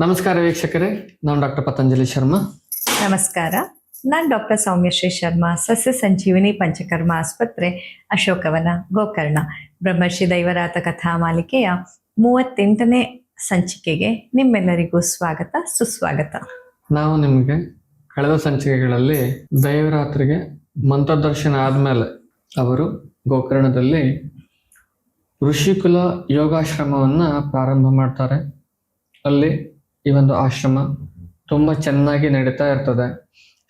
ನಮಸ್ಕಾರ ವೀಕ್ಷಕರೇ ನಾನು ಡಾಕ್ಟರ್ ಪತಂಜಲಿ ಶರ್ಮಾ. ನಮಸ್ಕಾರ ನಾನು ಡಾಕ್ಟರ್ ಸೌಮ್ಯಶ್ರೀ ಶರ್ಮಾ ಸಸ್ಯ ಸಂಜೀವಿನಿ ಪಂಚಕರ್ಮ ಆಸ್ಪತ್ರೆ ಅಶೋಕವನ ಗೋಕರ್ಣ. ಬ್ರಹ್ಮರ್ಷಿ ದೈವರಾತ ಕಥಾ ಮಾಲಿಕೆಯ ಮೂವತ್ತೆಂಟನೇ ಸಂಚಿಕೆಗೆ ನಿಮ್ಮೆಲ್ಲರಿಗೂ ಸ್ವಾಗತ ಸುಸ್ವಾಗತ. ನಾವು ನಿಮಗೆ ಕಳೆದ ಸಂಚಿಕೆಗಳಲ್ಲಿ ದೈವರಾತ್ರಿಗೆ ಮಂತ್ರದರ್ಶನ ಆದಮೇಲೆ ಅವರು ಗೋಕರ್ಣದಲ್ಲಿ ಋಷಿಕುಲ ಯೋಗಾಶ್ರಮವನ್ನು ಪ್ರಾರಂಭ ಮಾಡ್ತಾರೆ. ಅಲ್ಲಿ ಈ ಒಂದು ಆಶ್ರಮ ತುಂಬ ಚೆನ್ನಾಗಿ ನಡೀತಾ ಇರ್ತದೆ.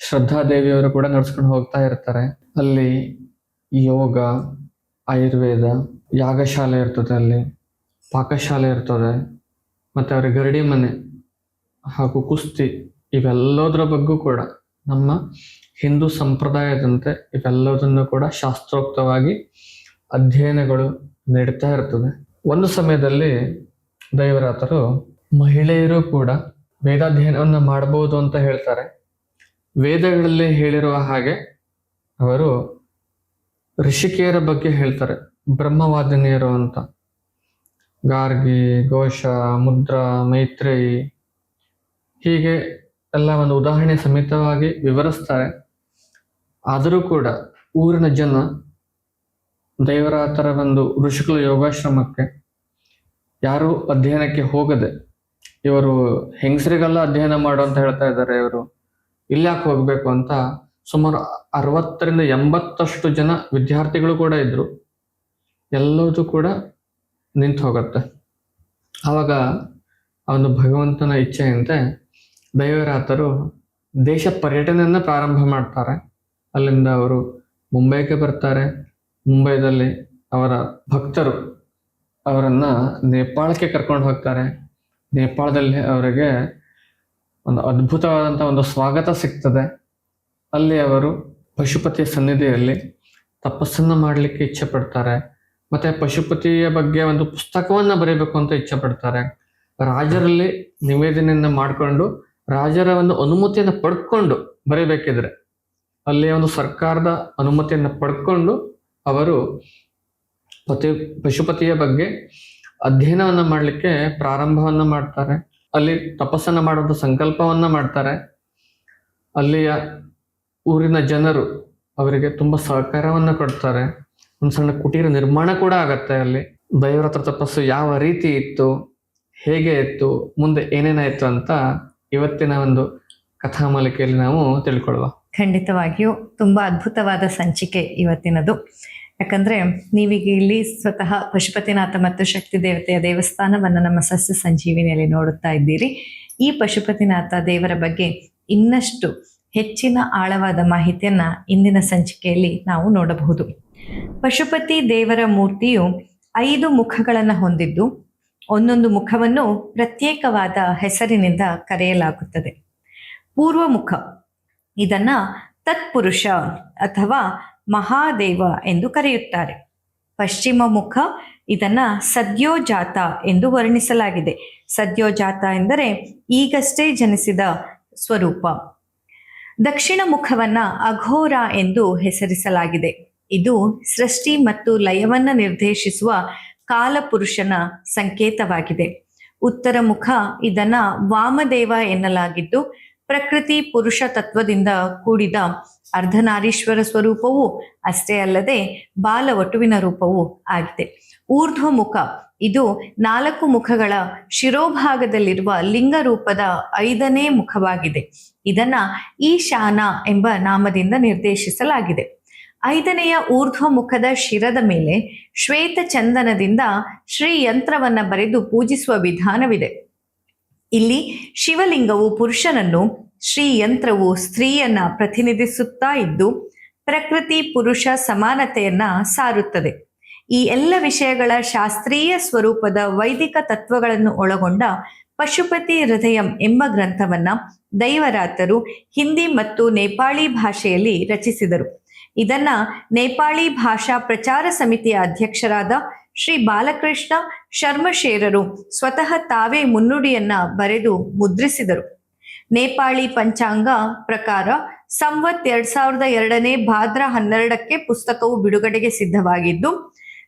ಶ್ರದ್ಧಾ ದೇವಿಯವರು ಕೂಡ ನಡ್ಸ್ಕೊಂಡು ಹೋಗ್ತಾ ಇರ್ತಾರೆ. ಅಲ್ಲಿ ಯೋಗ, ಆಯುರ್ವೇದ, ಯಾಗಶಾಲೆ ಇರ್ತದೆ ಅಲ್ಲಿ. ಪಾಕಶಾಲೆ ಇರ್ತದೆ. ಮತ್ತು ಅವರ ಗರಡಿ ಮನೆ ಹಾಗೂ ಕುಸ್ತಿ ಇವೆಲ್ಲದರ ಬಗ್ಗೂ ಕೂಡ ನಮ್ಮ ಹಿಂದೂ ಸಂಪ್ರದಾಯದಂತೆ ಇವೆಲ್ಲದನ್ನು ಕೂಡ ಶಾಸ್ತ್ರೋಕ್ತವಾಗಿ ಅಧ್ಯಯನಗಳು ನಡೀತಾ ಇರ್ತದೆ. ಒಂದು ಸಮಯದಲ್ಲಿ ದೈವರಾತರು ಮಹಿಳೆಯರು ಕೂಡ ವೇದಾಧ್ಯಯನವನ್ನು ಮಾಡಬಹುದು ಅಂತ ಹೇಳ್ತಾರೆ. ವೇದಗಳಲ್ಲಿ ಹೇಳಿರುವ ಹಾಗೆ ಅವರು ಋಷಿಕೆಯರ ಬಗ್ಗೆ ಹೇಳ್ತಾರೆ, ಬ್ರಹ್ಮವಾದಿನಿಯರು ಅಂತ. ಗಾರ್ಗಿ, ಘೋಷ, ಮುದ್ರಾ, ಮೈತ್ರೇಯಿ ಹೀಗೆ ಎಲ್ಲ ಒಂದು ಉದಾಹರಣೆ ಸಮೇತವಾಗಿ ವಿವರಿಸ್ತಾರೆ. ಆದರೂ ಕೂಡ ಊರಿನ ಜನ ದೇವರಾತರ ಒಂದು ಋಷಿಕುಲ ಯೋಗಾಶ್ರಮಕ್ಕೆ ಯಾರು ಅಧ್ಯಯನಕ್ಕೆ ಹೋಗದೆ ಇವರು ಹೆಂಗಸರಿಗೆಲ್ಲ ಅಧ್ಯಯನ ಮಾಡು ಅಂತ ಹೇಳ್ತಾ ಇದ್ದಾರೆ ಇವರು. ಇಲ್ಯಾಕೆ ಹೋಗ್ಬೇಕು ಅಂತ ಸುಮಾರು ಅರವತ್ತರಿಂದ ಎಂಬತ್ತಷ್ಟು ಜನ ವಿದ್ಯಾರ್ಥಿಗಳು ಕೂಡ ಇದ್ರು. ಎಲ್ಲದೂ ಕೂಡ ನಿಂತು ಹೋಗುತ್ತೆ. ಆವಾಗ ಅವನು ಭಗವಂತನ ಇಚ್ಛೆಯಂತೆ ದೈವರಾತರು ದೇಶ ಪರ್ಯಟನೆಯನ್ನು ಪ್ರಾರಂಭ ಮಾಡ್ತಾರೆ. ಅಲ್ಲಿಂದ ಅವರು ಮುಂಬೈಗೆ ಬರ್ತಾರೆ. ಮುಂಬೈದಲ್ಲಿ ಅವರ ಭಕ್ತರು ಅವರನ್ನು ನೇಪಾಳಕ್ಕೆ ಕರ್ಕೊಂಡು ಹೋಗ್ತಾರೆ. ನೇಪಾಳದಲ್ಲಿ ಅವರಿಗೆ ಒಂದು ಅದ್ಭುತವಾದಂಥ ಒಂದು ಸ್ವಾಗತ ಸಿಗ್ತದೆ. ಅಲ್ಲಿ ಅವರು ಪಶುಪತಿಯ ಸನ್ನಿಧಿಯಲ್ಲಿ ತಪಸ್ಸನ್ನು ಮಾಡಲಿಕ್ಕೆ ಇಚ್ಛೆ ಪಡ್ತಾರೆ. ಮತ್ತು ಪಶುಪತಿಯ ಬಗ್ಗೆ ಒಂದು ಪುಸ್ತಕವನ್ನು ಬರೀಬೇಕು ಅಂತ ಇಚ್ಛೆ ಪಡ್ತಾರೆ. ರಾಜರಲ್ಲಿ ನಿವೇದನೆಯನ್ನು ಮಾಡಿಕೊಂಡು ರಾಜರ ಒಂದು ಅನುಮತಿಯನ್ನು ಪಡ್ಕೊಂಡು ಬರೀಬೇಕಿದ್ರೆ ಅಲ್ಲಿ ಒಂದು ಸರ್ಕಾರದ ಅನುಮತಿಯನ್ನು ಪಡ್ಕೊಂಡು ಅವರು ಪತಿ ಪಶುಪತಿಯ ಬಗ್ಗೆ ಅಧ್ಯಯನವನ್ನ ಮಾಡಲಿಕ್ಕೆ ಪ್ರಾರಂಭವನ್ನ ಮಾಡ್ತಾರೆ. ಅಲ್ಲಿ ತಪಸ್ಸನ್ನ ಮಾಡುವಂತ ಸಂಕಲ್ಪವನ್ನ ಮಾಡ್ತಾರೆ. ಅಲ್ಲಿಯ ಊರಿನ ಜನರು ಅವರಿಗೆ ತುಂಬಾ ಸಹಕಾರವನ್ನ ಕೊಡ್ತಾರೆ. ಒಂದು ಸಣ್ಣ ಕುಟೀರ ನಿರ್ಮಾಣ ಕೂಡ ಆಗತ್ತೆ ಅಲ್ಲಿ. ದೈವರತ್ರ ತಪಸ್ಸು ಯಾವ ರೀತಿ ಇತ್ತು, ಹೇಗೆ ಇತ್ತು, ಮುಂದೆ ಏನೇನಾಯ್ತು ಅಂತ ಇವತ್ತಿನ ಒಂದು ಕಥಾ ಮಾಲಿಕೆಯಲ್ಲಿ ನಾವು ತಿಳ್ಕೊಳ್ಳುವ. ಖಂಡಿತವಾಗಿಯೂ ತುಂಬಾ ಅದ್ಭುತವಾದ ಸಂಚಿಕೆ ಇವತ್ತಿನದು. ಯಾಕಂದ್ರೆ ನೀವೀಗ ಇಲ್ಲಿ ಸ್ವತಃ ಪಶುಪತಿನಾಥ ಮತ್ತು ಶಕ್ತಿ ದೇವತೆಯ ದೇವಸ್ಥಾನವನ್ನು ನಮ್ಮ ಸಸ್ಯ ಸಂಜೀವಿನಿಯಲ್ಲಿ ನೋಡುತ್ತಾ ಇದ್ದೀರಿ. ಈ ಪಶುಪತಿನಾಥ ದೇವರ ಬಗ್ಗೆ ಇನ್ನಷ್ಟು ಹೆಚ್ಚಿನ ಆಳವಾದ ಮಾಹಿತಿಯನ್ನ ಇಂದಿನ ಸಂಚಿಕೆಯಲ್ಲಿ ನಾವು ನೋಡಬಹುದು. ಪಶುಪತಿ ದೇವರ ಮೂರ್ತಿಯು ಐದು ಮುಖಗಳನ್ನು ಹೊಂದಿದ್ದು, ಒಂದೊಂದು ಮುಖವನ್ನು ಪ್ರತ್ಯೇಕವಾದ ಹೆಸರಿನಿಂದ ಕರೆಯಲಾಗುತ್ತದೆ. ಪೂರ್ವ ಮುಖ ಇದನ್ನ ತತ್ಪುರುಷ ಅಥವಾ ಮಹಾದೇವ ಎಂದು ಕರೆಯುತ್ತಾರೆ. ಪಶ್ಚಿಮ ಮುಖ ಇದನ್ನ ಸದ್ಯೋಜಾತ ಎಂದು ವರ್ಣಿಸಲಾಗಿದೆ. ಸದ್ಯೋಜಾತ ಎಂದರೆ ಈಗಷ್ಟೇ ಜನಿಸಿದ ಸ್ವರೂಪ. ದಕ್ಷಿಣ ಮುಖವನ್ನ ಅಘೋರ ಎಂದು ಹೆಸರಿಸಲಾಗಿದೆ. ಇದು ಸೃಷ್ಟಿ ಮತ್ತು ಲಯವನ್ನ ನಿರ್ದೇಶಿಸುವ ಕಾಲಪುರುಷನ ಸಂಕೇತವಾಗಿದೆ. ಉತ್ತರ ಮುಖ ಇದನ್ನ ವಾಮದೇವ ಎನ್ನಲಾಗಿದ್ದು, ಪ್ರಕೃತಿ ಪುರುಷ ತತ್ವದಿಂದ ಕೂಡಿದ ಅರ್ಧನಾರೀಶ್ವರ ಸ್ವರೂಪವೂ ಅಷ್ಟೇ ಅಲ್ಲದೆ ಬಾಲವಟುವಿನ ರೂಪವೂ ಆಗಿದೆ. ಊರ್ಧ್ವ ಮುಖ ಇದು ನಾಲ್ಕು ಮುಖಗಳ ಶಿರೋಭಾಗದಲ್ಲಿರುವ ಲಿಂಗ ರೂಪದ ಐದನೇ ಮುಖವಾಗಿದೆ. ಇದನ್ನ ಈಶಾನ ಎಂಬ ನಾಮದಿಂದ ನಿರ್ದೇಶಿಸಲಾಗಿದೆ. ಐದನೆಯ ಊರ್ಧ್ವ ಮುಖದ ಶಿರದ ಮೇಲೆ ಶ್ವೇತ ಚಂದನದಿಂದ ಶ್ರೀಯಂತ್ರವನ್ನು ಬರೆದು ಪೂಜಿಸುವ ವಿಧಾನವಿದೆ. ಇಲ್ಲಿ ಶಿವಲಿಂಗವು ಪುರುಷನನ್ನು ಶ್ರೀ ಯಂತ್ರವು ಸ್ತ್ರೀಯನ್ನ ಪ್ರತಿನಿಧಿಸುತ್ತಾ ಇದ್ದು, ಪ್ರಕೃತಿ ಪುರುಷ ಸಮಾನತೆಯನ್ನ ಸಾರುತ್ತದೆ. ಈ ಎಲ್ಲ ವಿಷಯಗಳ ಶಾಸ್ತ್ರೀಯ ಸ್ವರೂಪದ ವೈದಿಕ ತತ್ವಗಳನ್ನು ಒಳಗೊಂಡ ಪಶುಪತಿ ಹೃದಯಂ ಎಂಬ ಗ್ರಂಥವನ್ನ ದೈವರಾತರು ಹಿಂದಿ ಮತ್ತು ನೇಪಾಳಿ ಭಾಷೆಯಲ್ಲಿ ರಚಿಸಿದರು. ಇದನ್ನ ನೇಪಾಳಿ ಭಾಷಾ ಪ್ರಚಾರ ಸಮಿತಿಯ ಅಧ್ಯಕ್ಷರಾದ ಶ್ರೀ ಬಾಲಕೃಷ್ಣ ಶರ್ಮಶೇರರು ಸ್ವತಃ ತಾವೇ ಮುನ್ನುಡಿಯನ್ನ ಬರೆದು ಮುದ್ರಿಸಿದರು. ನೇಪಾಳಿ ಪಂಚಾಂಗ ಪ್ರಕಾರ ಸಂವತ್ ಎರಡ್ ಸಾವಿರದ ಎರಡನೇ ಭಾದ್ರ ಹನ್ನೆರಡಕ್ಕೆ ಪುಸ್ತಕವು ಬಿಡುಗಡೆಗೆ ಸಿದ್ಧವಾಗಿದ್ದು,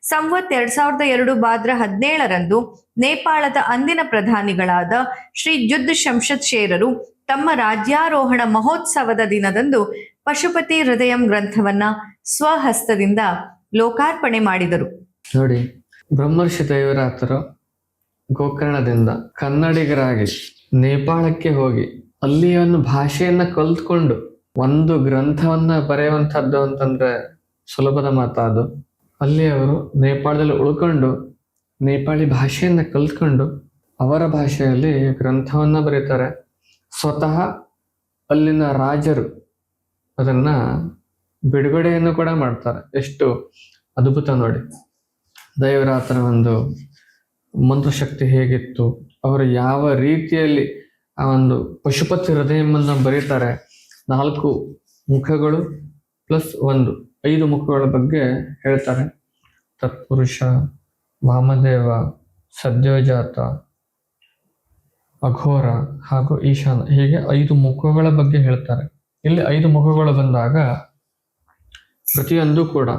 ಸಂವತ್ ಎರಡ್ ಸಾವಿರದ ಎರಡು ಭಾದ್ರ ಹದಿನೇಳರಂದು ನೇಪಾಳದ ಅಂದಿನ ಪ್ರಧಾನಿಗಳಾದ ಶ್ರೀ ಜುದ್ ಶಂಶದ್ ಶೇರರು ತಮ್ಮ ರಾಜ್ಯಾರೋಹಣ ಮಹೋತ್ಸವದ ದಿನದಂದು ಪಶುಪತಿ ಹೃದಯಂ ಗ್ರಂಥವನ್ನ ಸ್ವಹಸ್ತದಿಂದ ಲೋಕಾರ್ಪಣೆ ಮಾಡಿದರು. ನೋಡಿ ಬ್ರಹ್ಮರ್ಷಿ ದೇವರಾತರು ಗೋಕರ್ಣದಿಂದ ಕನ್ನಡಿಗರಾಗಿ ನೇಪಾಳಕ್ಕೆ ಹೋಗಿ ಅಲ್ಲಿಯ ಒಂದು ಭಾಷೆಯನ್ನ ಕಲ್ತ್ಕೊಂಡು ಒಂದು ಗ್ರಂಥವನ್ನ ಬರೆಯುವಂಥದ್ದು ಅಂತಂದ್ರೆ ಸುಲಭದ ಮಾತಾದು. ಅಲ್ಲಿ ಅವರು ನೇಪಾಳದಲ್ಲಿ ಉಳ್ಕೊಂಡು ನೇಪಾಳಿ ಭಾಷೆಯನ್ನ ಕಲ್ತ್ಕೊಂಡು ಅವರ ಭಾಷೆಯಲ್ಲಿ ಗ್ರಂಥವನ್ನ ಬರೀತಾರೆ. ಸ್ವತಃ ಅಲ್ಲಿನ ರಾಜರು ಅದನ್ನ ಬಿಡುಗಡೆಯನ್ನು ಕೂಡ ಮಾಡ್ತಾರೆ. ಎಷ್ಟು ಅದ್ಭುತ ನೋಡಿ. ದೇವರಾತನ ಒಂದು ಮಂತ್ರಶಕ್ತಿ ಹೇಗಿತ್ತು, ಅವರು ಯಾವ ರೀತಿಯಲ್ಲಿ ಆ ಒಂದು ಪಶುಪತಿ ಹೃದಯವನ್ನು ಬರೀತಾರೆ, ನಾಲ್ಕು ಮುಖಗಳು ಪ್ಲಸ್ ಒಂದು ಐದು ಮುಖಗಳ ಬಗ್ಗೆ ಹೇಳ್ತಾರೆ. ತತ್ಪುರುಷ, ವಾಮದೇವ, ಸದ್ಯೋಜಾತ, ಅಘೋರ ಹಾಗೂ ಈಶಾನ ಹೀಗೆ ಐದು ಮುಖಗಳ ಬಗ್ಗೆ ಹೇಳ್ತಾರೆ. ಇಲ್ಲಿ ಐದು ಮುಖಗಳು ಬಂದಾಗ ಪ್ರತಿಯೊಂದು ಕೂಡ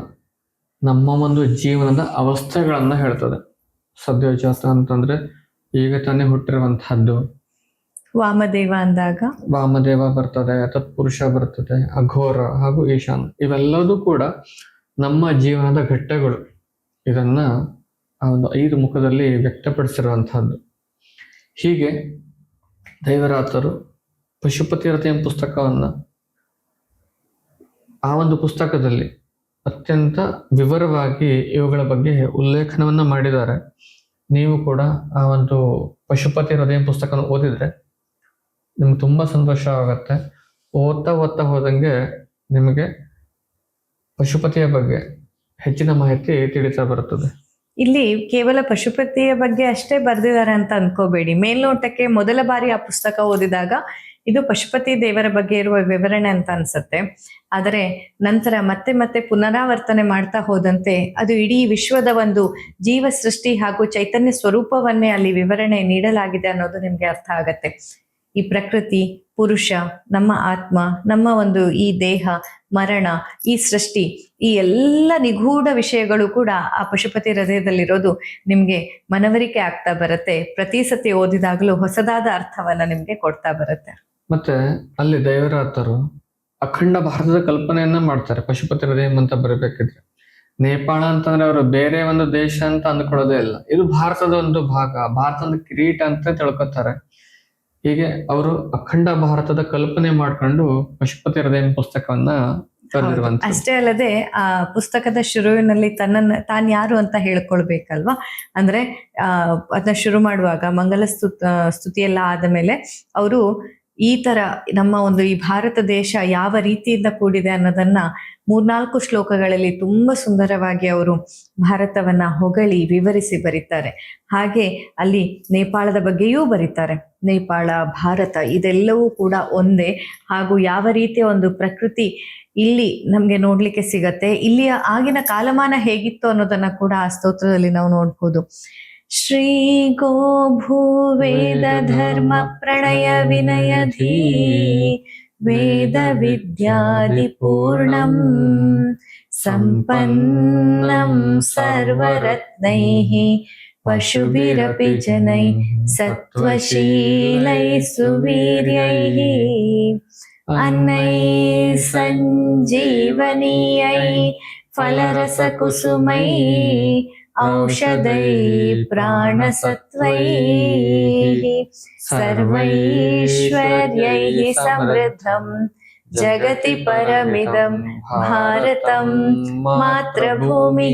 ನಮ್ಮ ಒಂದು ಜೀವನದ ಅವಸ್ಥೆಗಳನ್ನು ಹೇಳ್ತದೆ. ಸದ್ಯೋಜಾತ ಅಂತಂದ್ರೆ ಈಗ ತಾನೇ ಹುಟ್ಟಿರುವಂತಹದ್ದು. ವಾಮದೇವ ಅಂದಾಗ? ವಾಮದೇವ ಬರ್ತದೆ ತತ್ಪುರುಷ ಬರ್ತದೆ ಅಘೋರ ಹಾಗೂ ಈಶಾನ್. ಇವೆಲ್ಲದೂ ಕೂಡ ನಮ್ಮ ಜೀವನದ ಘಟ್ಟಗಳು. ಇದನ್ನ ಆ ಒಂದು ಐದು ಮುಖದಲ್ಲಿ ವ್ಯಕ್ತಪಡಿಸಿರುವಂತಹದ್ದು. ಹೀಗೆ ದೈವರಾತರು ಎಂಬ ಪುಸ್ತಕವನ್ನ ಆ ಒಂದು ಪುಸ್ತಕದಲ್ಲಿ ಅತ್ಯಂತ ವಿವರವಾಗಿ ಇವುಗಳ ಬಗ್ಗೆ ಉಲ್ಲೇಖನವನ್ನ ಮಾಡಿದ್ದಾರೆ. ನೀವು ಕೂಡ ಆ ಒಂದು ಪಶುಪತಿ ಹೃದಯ ಪುಸ್ತಕ ಓದಿದ್ರೆ ನಿಮ್ಗೆ ತುಂಬಾ ಸಂತೋಷವಾಗತ್ತೆ ಓದ್ತಾ ಓದ್ತಾ ಹೋದಂಗೆ ನಿಮಗೆ ಪಶುಪತಿಯ ಬಗ್ಗೆ ಹೆಚ್ಚಿನ ಮಾಹಿತಿ ತಿಳಿತಾ ಬರುತ್ತದೆ. ಇಲ್ಲಿ ಕೇವಲ ಪಶುಪತಿಯ ಬಗ್ಗೆ ಅಷ್ಟೇ ಬರೆದಿದ್ದಾರೆ ಅಂತ ಅನ್ಕೋಬೇಡಿ. ಮೇಲ್ನೋಟಕ್ಕೆ ಮೊದಲ ಬಾರಿ ಆ ಪುಸ್ತಕ ಓದಿದಾಗ ಇದು ಪಶುಪತಿ ದೇವರ ಬಗ್ಗೆ ಇರುವ ವಿವರಣೆ ಅಂತ ಅನ್ಸುತ್ತೆ. ಆದರೆ ನಂತರ ಮತ್ತೆ ಮತ್ತೆ ಪುನರಾವರ್ತನೆ ಮಾಡ್ತಾ ಹೋದಂತೆ ಅದು ಇಡೀ ವಿಶ್ವದ ಒಂದು ಜೀವ ಸೃಷ್ಟಿ ಹಾಗೂ ಚೈತನ್ಯ ಸ್ವರೂಪವನ್ನೇ ಅಲ್ಲಿ ವಿವರಣೆ ನೀಡಲಾಗಿದೆ ಅನ್ನೋದು ನಿಮ್ಗೆ ಅರ್ಥ ಆಗತ್ತೆ. ಈ ಪ್ರಕೃತಿ ಪುರುಷ, ನಮ್ಮ ಆತ್ಮ, ನಮ್ಮ ಒಂದು ಈ ದೇಹ, ಮರಣ, ಈ ಸೃಷ್ಟಿ, ಈ ಎಲ್ಲ ನಿಗೂಢ ವಿಷಯಗಳು ಕೂಡ ಆ ಪಶುಪತಿ ಹೃದಯದಲ್ಲಿರೋದು ನಿಮ್ಗೆ ಮನವರಿಕೆ ಆಗ್ತಾ ಬರುತ್ತೆ. ಪ್ರತಿ ಸತಿ ಓದಿದಾಗಲೂ ಹೊಸದಾದ ಅರ್ಥವನ್ನ ನಿಮ್ಗೆ ಕೊಡ್ತಾ ಬರುತ್ತೆ. ಮತ್ತೆ ಅಲ್ಲಿ ದೈವರಾತರು ಅಖಂಡ ಭಾರತದ ಕಲ್ಪನೆಯನ್ನ ಮಾಡ್ತಾರೆ. ಪಶುಪತಿ ಹೃದಯ ಅಂತ ಬರಬೇಕಿದ್ರೆ. ನೇಪಾಳ ಅಂತಂದ್ರೆ ಅವರು ಬೇರೆ ಒಂದು ದೇಶ ಅಂತ ಅಂದ್ಕೊಳ್ಳೋದೇ ಇಲ್ಲ. ಇದು ಭಾರತದ ಒಂದು ಭಾಗ, ಭಾರತದ ಕಿರೀಟ ಅಂತ ತಿಳ್ಕೊತಾರೆ. ಹೀಗೆ ಅವರು ಅಖಂಡ ಭಾರತದ ಕಲ್ಪನೆ ಮಾಡ್ಕೊಂಡು ಪಶುಪತಿ ಹೃದಯ ಪುಸ್ತಕವನ್ನ ಅಷ್ಟೇ ಅಲ್ಲದೆ, ಆ, ಪುಸ್ತಕದ ಶುರುವಿನಲ್ಲಿ ತನ್ನನ್ನ, ತಾನ್ ಯಾರು ಅಂತ ಹೇಳ್ಕೊಳ್ಬೇಕಲ್ವಾ? ಅಂದ್ರೆ, ಆ, ಅದನ್ನ ಶುರು ಮಾಡುವಾಗ ಮಂಗಲ ಸ್ತುತಿ ಎಲ್ಲ ಆದ ಮೇಲೆ ಅವರು ಈ ತರ ನಮ್ಮ ಒಂದು ಈ ಭಾರತ ದೇಶ ಯಾವ ರೀತಿಯಿಂದ ಕೂಡಿದೆ ಅನ್ನೋದನ್ನ ಮೂರ್ನಾಲ್ಕು ಶ್ಲೋಕಗಳಲ್ಲಿ ತುಂಬಾ ಸುಂದರವಾಗಿ ಅವರು ಭಾರತವನ್ನ ಹೊಗಳಿ ವಿವರಿಸಿ ಬರೀತಾರೆ. ಹಾಗೆ ಅಲ್ಲಿ ನೇಪಾಳದ ಬಗ್ಗೆಯೂ ಬರೀತಾರೆ. ನೇಪಾಳ, ಭಾರತ ಇದೆಲ್ಲವೂ ಕೂಡ ಒಂದೇ. ಹಾಗೂ ಯಾವ ರೀತಿಯ ಒಂದು ಪ್ರಕೃತಿ ಇಲ್ಲಿ ನಮ್ಗೆ ನೋಡ್ಲಿಕ್ಕೆ ಸಿಗತ್ತೆ. ಇಲ್ಲಿಯ ಆಗಿನ ಕಾಲಮಾನ ಹೇಗಿತ್ತು ಅನ್ನೋದನ್ನ ಕೂಡ ಆ ಸ್ತೋತ್ರದಲ್ಲಿ ನಾವು ನೋಡ್ಬೋದು. ಶ್ರೀ ಗೋ ಭೂ ವೇದ ಧರ್ಮ ಪ್ರಣಯ ವಿನಯಧೀ ವೇದ ವಿದ್ಯಾದಿ ಪೂರ್ಣಂ ಸಂಪನ್ನಂ ಔಷಧೈ ಪ್ರಾಣಸತ್ವೈ ಸರ್ವೈಶ್ವರ್ಯೈ ಸಮೃದ್ಧಂ ಜಗತಿ ಪರಮಿದಂ ಭಾರತಂ ಮಾತೃಭೂಮಿ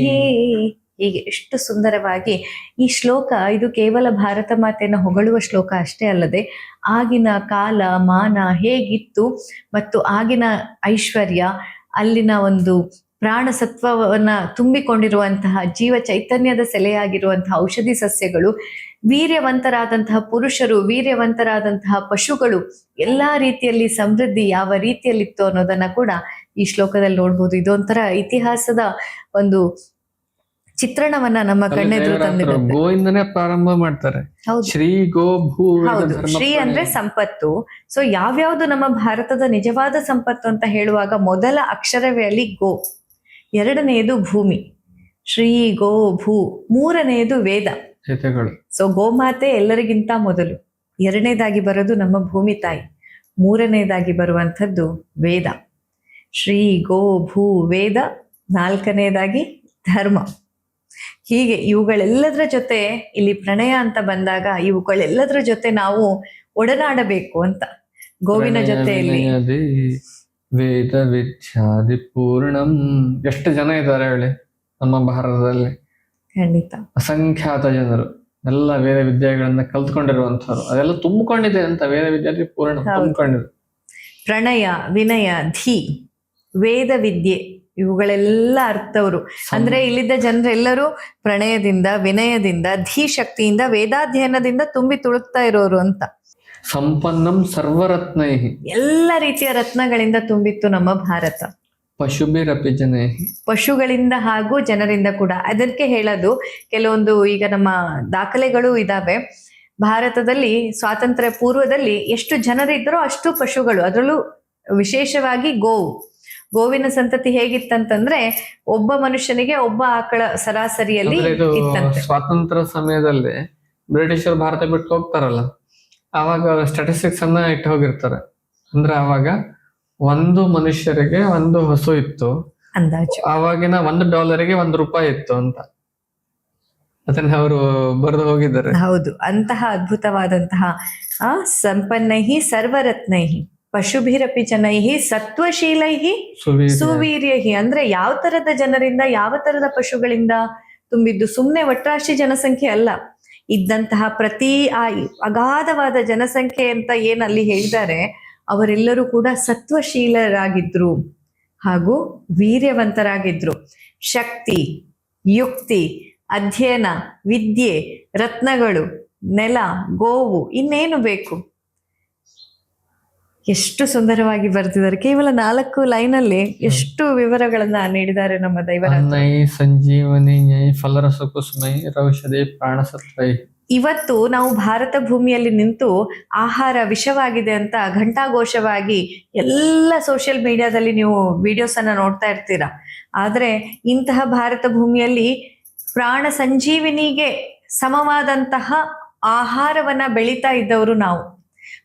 ಹೀಗೆ ಎಷ್ಟು ಸುಂದರವಾಗಿ ಈ ಶ್ಲೋಕ, ಇದು ಕೇವಲ ಭಾರತ ಮಾತೆಯನ್ನು ಹೊಗಳುವ ಶ್ಲೋಕ ಅಷ್ಟೇ ಅಲ್ಲದೆ ಆಗಿನ ಕಾಲ, ಮಾನ ಹೇಗಿತ್ತು ಮತ್ತು ಆಗಿನ ಐಶ್ವರ್ಯ, ಅಲ್ಲಿನ ಒಂದು ಪ್ರಾಣ ಸತ್ವವನ್ನ ತುಂಬಿಕೊಂಡಿರುವಂತಹ ಜೀವ ಚೈತನ್ಯದ ಸೆಲೆಯಾಗಿರುವಂತಹ ಔಷಧಿ ಸಸ್ಯಗಳು ವೀರ್ಯವಂತರಾದಂತಹ ಪುರುಷರು ವೀರ್ಯವಂತರಾದಂತಹ ಪಶುಗಳು ಎಲ್ಲಾ ರೀತಿಯಲ್ಲಿ ಸಮೃದ್ಧಿ ಯಾವ ರೀತಿಯಲ್ಲಿತ್ತು ಅನ್ನೋದನ್ನ ಕೂಡ ಈ ಶ್ಲೋಕದಲ್ಲಿ ನೋಡ್ಬೋದು. ಇದೊಂಥರ ಇತಿಹಾಸದ ಒಂದು ಚಿತ್ರಣವನ್ನ ನಮ್ಮ ಕಣ್ಣೆದುರು ದೇವರಾತರು ಗೋಯಿಂದನೇ ಪ್ರಾರಂಭ ಮಾಡ್ತಾರೆ. ಶ್ರೀ ಗೋ ಭೂ ಹೌದು. ಶ್ರೀ ಅಂದ್ರೆ ಸಂಪತ್ತು. ಸೊ ಯಾವ್ಯಾವ್ದು ನಮ್ಮ ಭಾರತದ ನಿಜವಾದ ಸಂಪತ್ತು ಅಂತ ಹೇಳುವಾಗ ಮೊದಲ ಅಕ್ಷರವೇ ಅಲ್ಲಿ ಗೋ. ಎರಡನೆಯದು ಭೂಮಿ. ಶ್ರೀ ಗೋ ಭೂ. ಮೂರನೆಯದು ವೇದ. ಸೊ ಗೋಮಾತೆ ಎಲ್ಲರಿಗಿಂತ ಮೊದಲು. ಎರಡನೇದಾಗಿ ಬರೋದು ನಮ್ಮ ಭೂಮಿ ತಾಯಿ. ಮೂರನೇದಾಗಿ ಬರುವಂಥದ್ದು ವೇದ. ಶ್ರೀ ಗೋ ಭೂ ವೇದ. ನಾಲ್ಕನೇದಾಗಿ ಧರ್ಮ. ಹೀಗೆ ಇವುಗಳೆಲ್ಲದರ ಜೊತೆ ಇಲ್ಲಿ ಪ್ರಣಯ ಅಂತ ಬಂದಾಗ ಇವುಗಳೆಲ್ಲದರ ಜೊತೆ ನಾವು ಒಡನಾಡಬೇಕು ಅಂತ. ಗೋವಿನ ಜೊತೆಯಲ್ಲಿ ವೇದ ವಿದ್ಯಾದಿ ಪೂರ್ಣಂ ಎಷ್ಟು ಜನ ಇದ್ದಾರೆ ಹೇಳಿ ನಮ್ಮ ಭಾರತದಲ್ಲಿ? ಖಂಡಿತ. ಅಸಂಖ್ಯಾತ ಜನರು. ಎಲ್ಲ ವೇದ ವಿದ್ಯೆಗಳನ್ನ ಕಲ್ತ್ಕೊಂಡಿರುವಂತವ್ರು ಅದೆಲ್ಲ ತುಂಬಿಕೊಂಡಿದೆ ಅಂತ ವೇದ ವಿದ್ಯಾರ್ಥಿ ಪೂರ್ಣ. ತುಂಬಿಕೊಂಡಿದೆ. ಪ್ರಣಯ ವಿನಯ ಧಿ ವೇದ ವಿದ್ಯೆ ಇವುಗಳೆಲ್ಲ ಅರ್ಥವರು. ಅಂದ್ರೆ ಇಲ್ಲಿದ್ದ ಜನರೆಲ್ಲರೂ ಪ್ರಣಯದಿಂದ ವಿನಯದಿಂದ ಧೀ ಶಕ್ತಿಯಿಂದ ವೇದಾಧ್ಯಯನದಿಂದ ತುಂಬಿ ತುಳುಕ್ತಾ ಇರೋರು ಅಂತ. ಸಂಪನ್ನಂ ಸರ್ವರತ್ನೈ ಎಲ್ಲ ರೀತಿಯ ರತ್ನಗಳಿಂದ ತುಂಬಿತ್ತು ನಮ್ಮ ಭಾರತ. ಪಶುಭಿರಪಿ ಜನೇ ಪಶುಗಳಿಂದ ಹಾಗೂ ಜನರಿಂದ ಕೂಡ. ಅದಕ್ಕೆ ಹೇಳೋದು ಕೆಲವೊಂದು ಈಗ ನಮ್ಮ ದಾಖಲೆಗಳು ಇದಾವೆ. ಭಾರತದಲ್ಲಿ ಸ್ವಾತಂತ್ರ್ಯ ಪೂರ್ವದಲ್ಲಿ ಎಷ್ಟು ಜನರಿದ್ದರೋ ಅಷ್ಟು ಪಶುಗಳು ಅದರಲ್ಲೂ ವಿಶೇಷವಾಗಿ ಗೋವು. ಗೋವಿನ ಸಂತತಿ ಹೇಗಿತ್ತಂತಂದ್ರೆ ಒಬ್ಬ ಮನುಷ್ಯನಿಗೆ ಒಬ್ಬ ಆಕಳ ಸರಾಸರಿಯಲ್ಲಿ ಸ್ವಾತಂತ್ರ್ಯ ಸಮಯದಲ್ಲಿ ಬ್ರಿಟಿಷರು ಭಾರತ ಬಿಟ್ಟು ಹೋಗ್ತಾರಲ್ಲ? ಅವಾಗ ಸ್ಟಾಟಿಸ್ಟಿಕ್ಸ್ ಅನ್ನ ಇಟ್ಟು ಹೋಗಿರ್ತಾರೆ. ಅಂದ್ರೆ ಅವಾಗ ಒಂದು ಮನುಷ್ಯರಿಗೆ ಒಂದು ಹಸು ಇತ್ತು. ಅಂದಾಜು. ಆವಾಗಿನ ಒಂದು ಡಾಲರಿಗೆ ಒಂದು ರೂಪಾಯಿ ಇತ್ತು ಅಂತ. ಅದನ್ನ ಅವರು ಬರೆದು ಹೋಗಿದ್ದಾರೆ. ಹೌದು. ಅಂತಹ ಅದ್ಭುತವಾದಂತಹ ಸಂಪನ್ನೈಹಿ ಸರ್ವರತ್ನೈಹಿ ಪಶುಭಿರಪಿ ಜನೈಹಿ ಸತ್ವಶೀಲೈಹಿ ಸುವೀರ್ಯ. ಸುವೀರ್ಯಹಿ. ಅಂದ್ರೆ ಯಾವ ತರದ ಜನರಿಂದ ಯಾವ ತರದ ಪಶುಗಳಿಂದ ತುಂಬಿದ್ದು? ಸುಮ್ನೆ ಒಟ್ರಾಶಿ ಜನಸಂಖ್ಯೆ ಅಲ್ಲ. ಇದ್ದಂತಹ ಪ್ರತಿ ಆ ಅಗಾಧವಾದ ಜನಸಂಖ್ಯೆ ಅಂತ ಏನಲ್ಲಿ ಹೇಳಿದ್ದಾರೆ, ಅವರೆಲ್ಲರೂ ಕೂಡ ಸತ್ವಶೀಲರಾಗಿದ್ರು ಹಾಗೂ ವೀರ್ಯವಂತರಾಗಿದ್ರು. ಶಕ್ತಿ, ಯುಕ್ತಿ, ಅಧ್ಯಯನ, ವಿದ್ಯೆ, ರತ್ನಗಳು, ನೆಲ, ಗೋವು ಇನ್ನೇನು ಬೇಕು? ಎಷ್ಟು ಸುಂದರವಾಗಿ ಬರ್ತಿದ್ದಾರೆ. ಕೇವಲ ನಾಲ್ಕು ಲೈನ್ ಅಲ್ಲಿ ಎಷ್ಟು ವಿವರಗಳನ್ನ ನೀಡಿದ್ದಾರೆ ನಮ್ಮ ದೈವ ಸಂಜೀವನಿ ನ್ಯೈ ಫಲರಸ ಕುಸುಮೈ ಇವತ್ತು ನಾವು ಭಾರತ ಭೂಮಿಯಲ್ಲಿ ನಿಂತು ಆಹಾರ ವಿಷವಾಗಿದೆ ಅಂತ ಘಂಟಾಘೋಷವಾಗಿ ಎಲ್ಲ ಸೋಷಿಯಲ್ ಮೀಡಿಯಾದಲ್ಲಿ ನೀವು ವಿಡಿಯೋಸ್ ಅನ್ನ ನೋಡ್ತಾ ಇರ್ತೀರಾ. ಆದ್ರೆ ಇಂತಹ ಭಾರತ ಭೂಮಿಯಲ್ಲಿ ಪ್ರಾಣ ಸಂಜೀವಿನಿಗೆ ಸಮವಾದಂತಹ ಆಹಾರವನ್ನ ಬೆಳೀತಾ ಇದ್ದವರು ನಾವು.